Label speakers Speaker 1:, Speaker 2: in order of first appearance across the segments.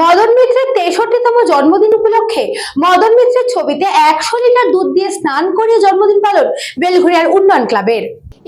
Speaker 1: মদন মিত্রের তেষট্টিতম জন্মদিন উপলক্ষে মদন মিত্রের ছবিতে একশো লিটার দুধ দিয়ে স্নান করিয়ে জন্মদিন পালন বেলঘরিয়ার উন্নয়ন ক্লাবের।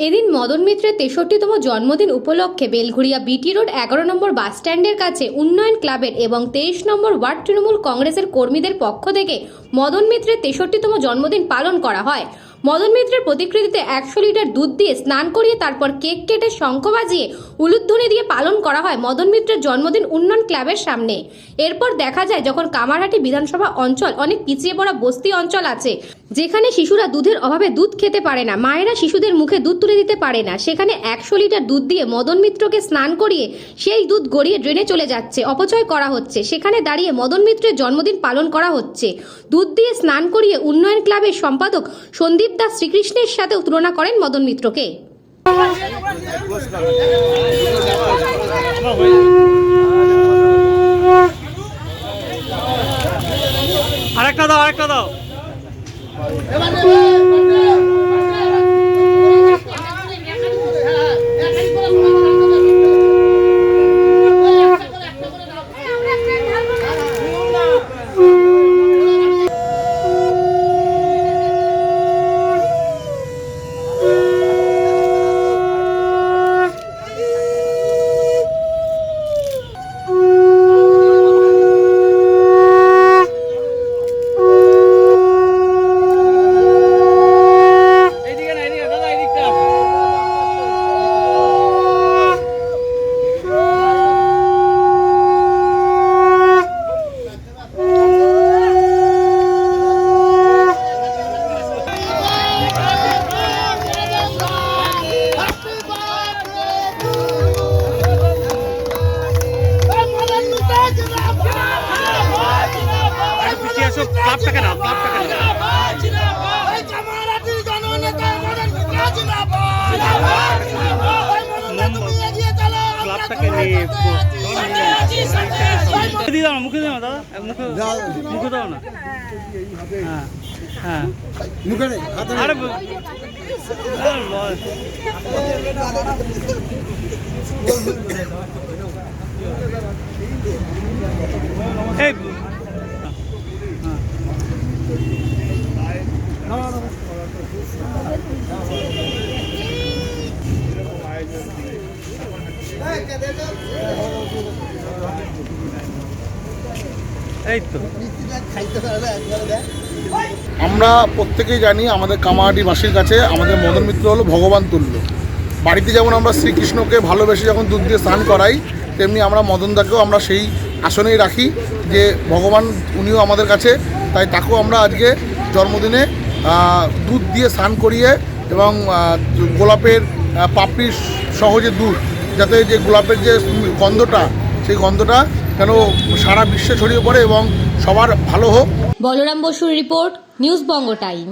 Speaker 2: এদিন মদন মিত্রের তেষট্টিতম জন্মদিন উপলক্ষে বেলঘুরিয়া বিটি রোড এগারো নম্বর বাস স্ট্যান্ডের কাছে উন্নয়ন ক্লাবের এবং তেইশ নম্বর ওয়ার্ড তৃণমূল কংগ্রেসের কর্মীদের পক্ষ থেকে মদন মিত্রের তেষট্টিতম জন্মদিন পালন করা হয়। মদন মিত্রের প্রতিকৃতিতে একশো লিটার দুধ দিয়ে স্নান করিয়ে তারপর কেক কেটে শঙ্খ বাজিয়ে উলুধ্বনি দিয়ে পালন করা হয় মদন মিত্রের জন্মদিন উন্নয়ন ক্লাবের সামনে। এরপর দেখা যায় যখন কামারহাটি বিধানসভা অঞ্চল অনেক পিছিয়ে পড়া বস্তি অঞ্চল আছে যেখানে শিশুরা দুধের অভাবে দুধ খেতে পারে না, মায়েরা শিশুদের মুখে দুধ তুলে দিতে পারে না, সেখানে একশো লিটার দুধ দিয়ে মদন মিত্রকে স্নান করিয়ে সেই দুধ গড়িয়ে ড্রেনে চলে যাচ্ছে, অপচয় করা হচ্ছে। সেখানে দাঁড়িয়ে মদন মিত্রের জন্মদিন পালন করা হচ্ছে। দুধ দিয়ে স্নান করিয়ে উন্নয়ন ক্লাবের সম্পাদক সন্দীপ দাস শ্রীকৃষ্ণের সাথেও তুলনা করেন মদন মিত্রকে।
Speaker 3: আরেকটা দাও আরেকটা দাও। 来吧，来吧。ক্লাবটাকে নিয়ে মুখে দাও না মুখে দাও না দাদা। মুখে মুখে দাও না। হ্যাঁ হ্যাঁ।
Speaker 4: মুখে।
Speaker 3: আরে
Speaker 4: আমরা প্রত্যেকেই জানি আমাদের কামাহাটি বাসীর কাছে আমাদের মদন মিত্র হলো ভগবান তুল্য। বাড়িতে যেমন আমরা শ্রীকৃষ্ণকে ভালোবেসে যখন দুধ দিয়ে স্নান করাই তেমনি আমরা মদনদাকেও আমরা সেই আসনেই রাখি যে ভগবান উনিও আমাদের কাছে তাই তাকেও আমরা আজকে জন্মদিনে দুধ দিয়ে স্নান করিয়ে এবং গোলাপের আহ, পাপড়ির সহজে দুধ যাতে যে গোলাপের যে গন্ধটা, সেই গন্ধটা কেন সারা বিশ্বে ছড়িয়ে পড়ে এবং সবার ভালো হোক।
Speaker 2: বলরাম বসুর রিপোর্ট, নিউজ বঙ্গ টাইম।